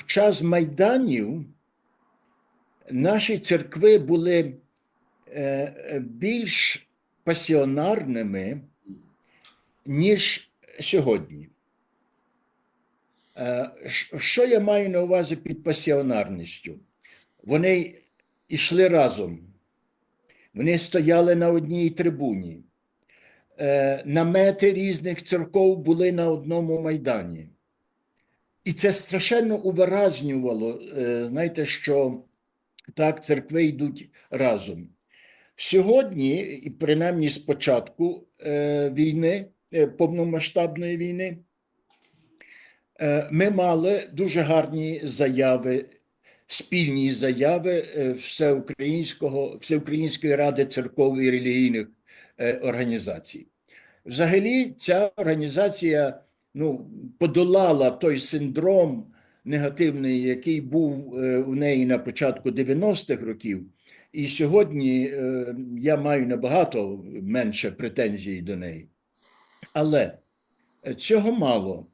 в час майданів наші церкви були е, е, більш пасіонарними, ніж сьогодні. Е, Що я маю на увазі під пасіонарністю? Вони йшли разом, вони стояли на одній трибуні. Намети різних церков були на одному майдані. І це страшенно увиразнювало, е, знаєте, що так, церкви йдуть разом. Сьогодні, і принаймні з початку е, війни, е, повномасштабної війни, ми мали дуже гарні заяви, спільні заяви Всеукраїнського, Всеукраїнської ради церков і релігійних організацій. Взагалі, ця організація ну, подолала той синдром негативний, який був е, у неї на початку 90-х років. І сьогодні е, я маю набагато менше претензій до неї. Але цього мало.